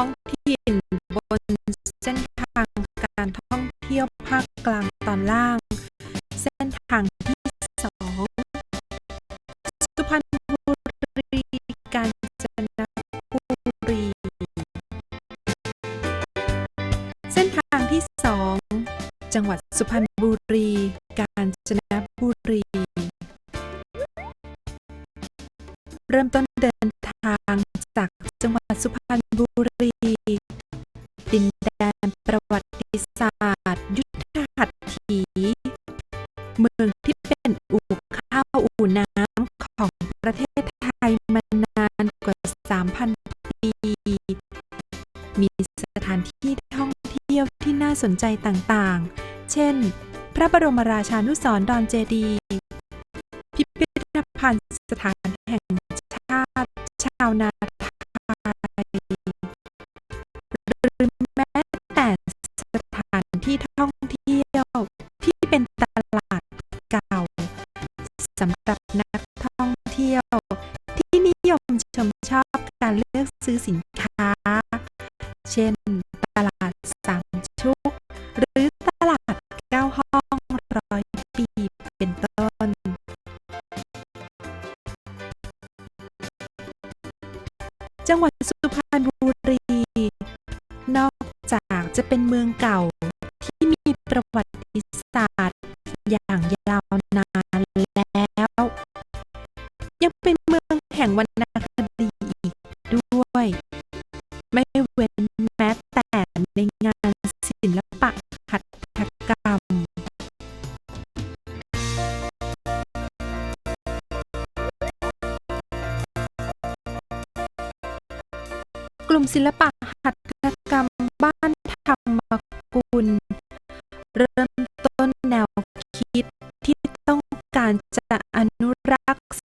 ท้องถิ่นบนเส้นทางการท่องเที่ยวภาคกลางตอนล่าง เส้นทางที่สองสุพรรณบุรีกาญจนบุรี เส้นทางที่สองจังหวัดสุพรรณบุรี กาญจนบุรี เริ่มต้นเดินทางจากจังหวัดสุพรรณ รี ดินแดนประวัติศาสตร์ ยุทธหัตถี เมืองที่เป็นอู่ข้าวอู่น้ำของประเทศไทยมานานกว่า 3,000 ปี มีสถานที่ท่องเที่ยวที่น่าสนใจต่างๆ เช่น พระบรมราชานุสรณ์ดอนเจดีย์พิพิธภัณฑ์สถาน ยังเป็นเมืองแห่งวรรณ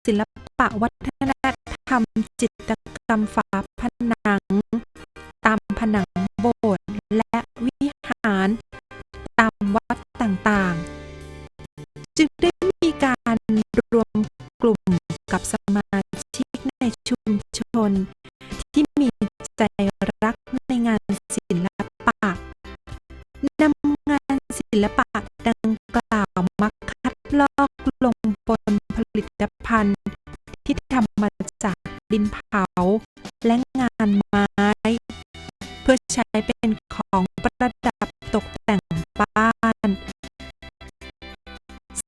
ศิลปะวัฒนธรรมจิตกรรมฝาผนัง ตามผนังโบสถ์และวิหาร ตามวัดต่างๆ จึงได้มีการรวมกลุ่มกับสมาชิกในชุมชน ที่มีใจรักในงานศิ พื่อใช้เป็นของประดับตกแต่งบ้าน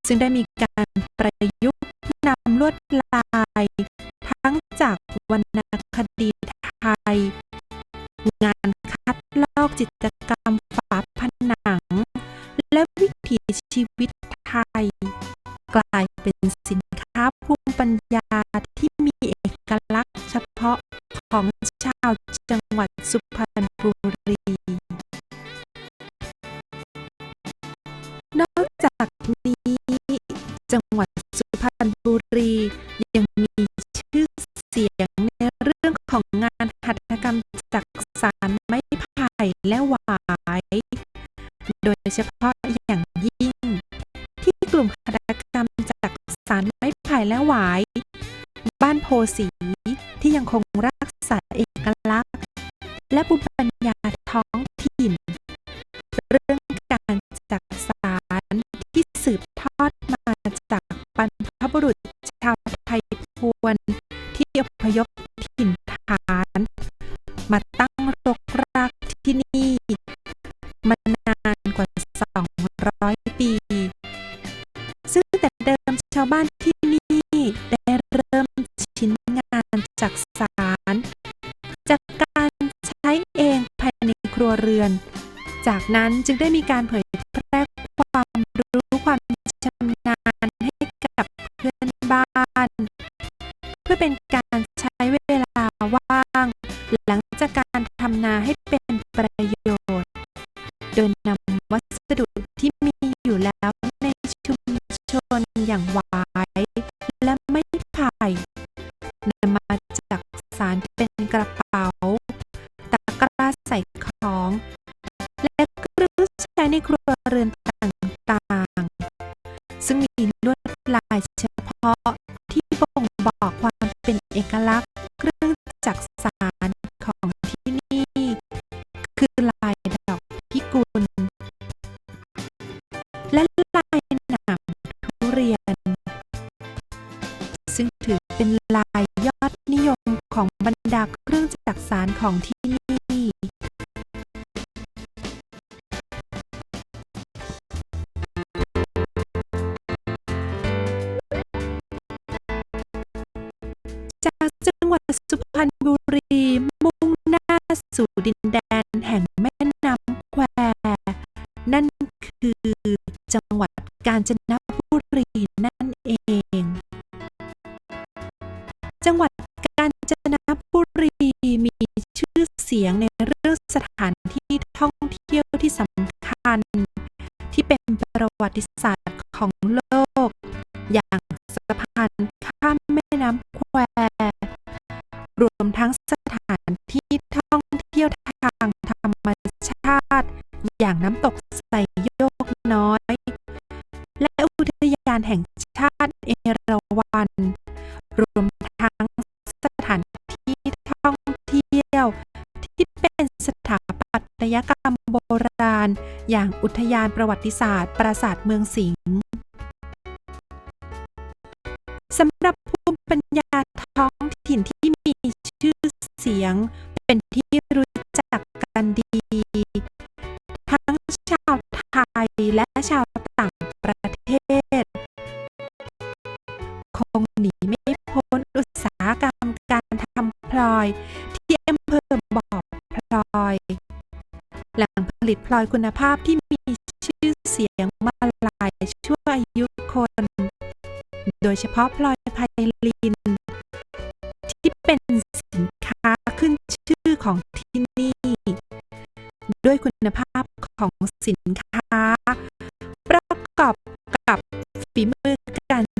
ซึ่งได้มีการประยุกต์นำลวดลาย ทั้งจากวรรณคดีไทย งานคัดลอกจิตรกรรมฝาผนัง และวิถีชีวิตไทย กลายเป็นสินค้าภูมิปัญญาที่มีเอกลักษณ์เฉพาะของชาวจัง หวัดสุพรรณบุรี นอกจากนี้ จังหวัดสุพรรณบุรี ยังมีชื่อเสียงในเรื่องของงานหัตถกรรมจักสานไม้ไผ่และหวาย โดยเฉพาะอย่างยิ่ง ที่กลุ่มหัตถกรรมจักสานไม้ไผ่และหวาย บ้านโพสีที่ยังคงรักษาเอกลักษณ์ และภูมิปัญญาท้องถิ่น เรื่องการจักสารที่สืบทอดมาจากบรรพบุรุษชาวไทยพวน ที่อพยพ ในครัวเรือน จากนั้นจึงได้มีการเผยแพร่ความรู้ความชำนาญให้กับเพื่อนบ้าน เพื่อเป็นการใช้เวลาว่าง หลังจากการทำนาให้เป็นประโยชน์ โดยน เอกลักษณ์เครื่องจักสารของที่นี่ คือลายดอกพิกุล และลายหนามทุเรียน ซึ่งถือเป็นลายยอดนิยมของบรรดาเครื่องจักสารของที่ จังหวัดสุพรรณบุรี มุ่งหน้าสู่ดินแดนแห่งแม่น้ำแคว นั่นคือจังหวัดกาญจนบุรีนั่นเอง จังหวัดกาญจนบุรีมีชื่อเสียงในเรื่องสถานที่ท่องเที่ยวที่สำคัญ ที่เป็นประวัติศาสตร์ น้ำตกไซโยกน้อย และอุทยานแห่งชาติเอราวัณรวมทั้งสถานที่ท่องเที่ยว ที่เป็นสถาปัตยกรรมโบราณ อย่างอุทยานประวัติศาสตร์ ปราสาทเมืองสิงห์สำหรับภูมิปัญญาท้องถิ่นที่มีชื่อเสียงเป็นที่รู้ ชาวต่างประเทศ คงหนีไม่พ้นอุตสาหกรรมการทำพลอย ที่อำเภอบ่อพลอย แหล่งผลิตพลอยคุณภาพที่มีชื่อเสียงมาหลายชั่วอายุคน โดยเฉพาะพลอย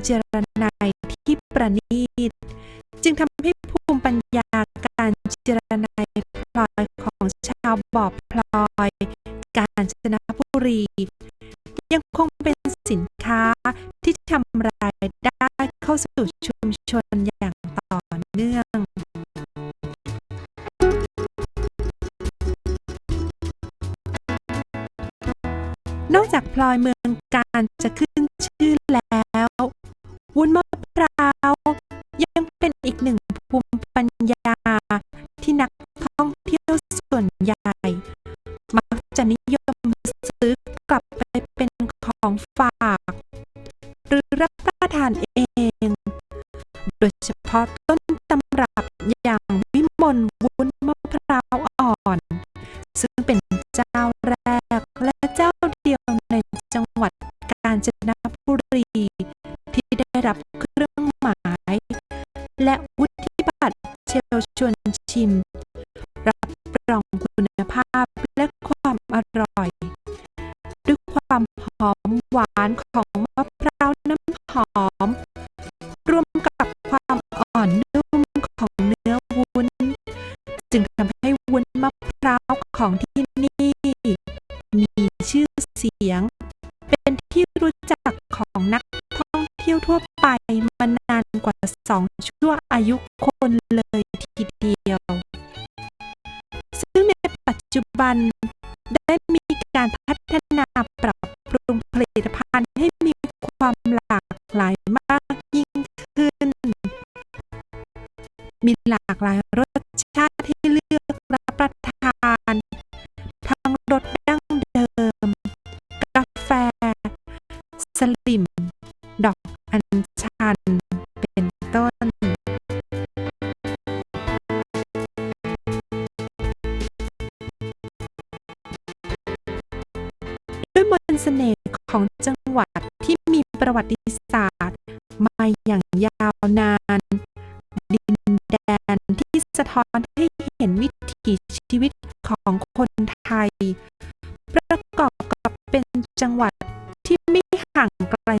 การเจรนายที่ประณีต จึงทำให้ภูมิปัญญาการเจรนายพลอยของชาวบ่อพลอย กาญจนบุรี ยังคงเป็นสินค้าที่ทำรายได้เข้าสู่ชุมชนอย่างต่อเนื่องนอกจากพลอยเมืองการจะขึ้นชื่อาะต้นตำรับอย่างวิมลวุ้นมะพร้าวอ่อน ซึ่งเป็นเจ้าแรกและเจ้าเดียวในจังหวัดกาญจนบุรี ที่ได้รับเครื่องหมาย และวุฒิบัตรเชลชวนชิม รับรองคุณภาพและความอร่อย ด้วยความหอมหวานของมะพร้าว กว่าสองชั่วอายุคนเลยทีเดียว ซึ่งในปัจจุบันได้มีการพัฒนาปรับปรุงผลิตภัณฑ์ให้มีความหลากหลายมากยิ่งขึ้น มีหลากหลายรสชาติให้เลือกรับประทาน ทั้งรสดั้งเดิม กาแฟ สลิม ดอกอัญ สน่ห์ของจังหวัดที่มีประวัติศาสตร์ มาอย่างยาวนาน ดินแดนที่สะท้อนให้เห็นวิถีชีวิตของคนไทย ประกอบกับเป็นจังหวัดที่ไม่ห่างไกล